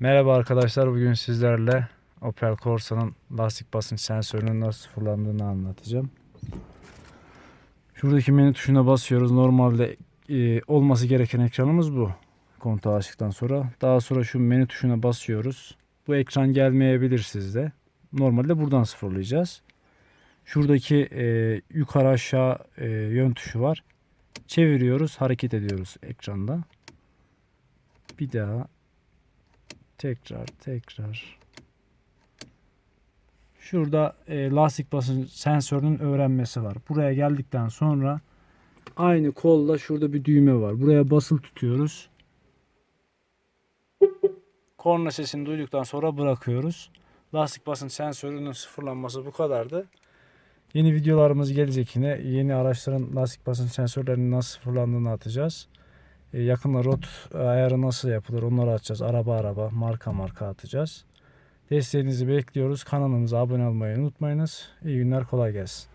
Merhaba arkadaşlar bugün sizlerle Opel Corsa'nın lastik basınç sensörünün nasıl sıfırlandığını anlatacağım. Şuradaki menü tuşuna basıyoruz. Normalde e, olması gereken ekranımız bu. Kontağı açtıktan sonra. Daha sonra şu menü tuşuna basıyoruz. Bu ekran gelmeyebilir sizde. Normalde buradan sıfırlayacağız. Şuradaki e, yukarı aşağı e, yön tuşu var. Çeviriyoruz, hareket ediyoruz ekranda. Bir daha tekrar tekrar şurada e, lastik basınç sensörünün öğrenmesi var. Buraya geldikten sonra aynı kolda şurada bir düğme var. Buraya basılı tutuyoruz. Korna sesini duyduktan sonra bırakıyoruz. Lastik basınç sensörünün sıfırlanması bu kadardı. Yeni videolarımız gelecek yine. Yeni araçların lastik basınç sensörlerinin nasıl sıfırlandığını atacağız. E, Yakında rot ayarı nasıl yapılır onları atacağız. Araba araba, marka marka atacağız. Desteğinizi bekliyoruz. Kanalımıza abone olmayı unutmayınız. İyi günler, kolay gelsin.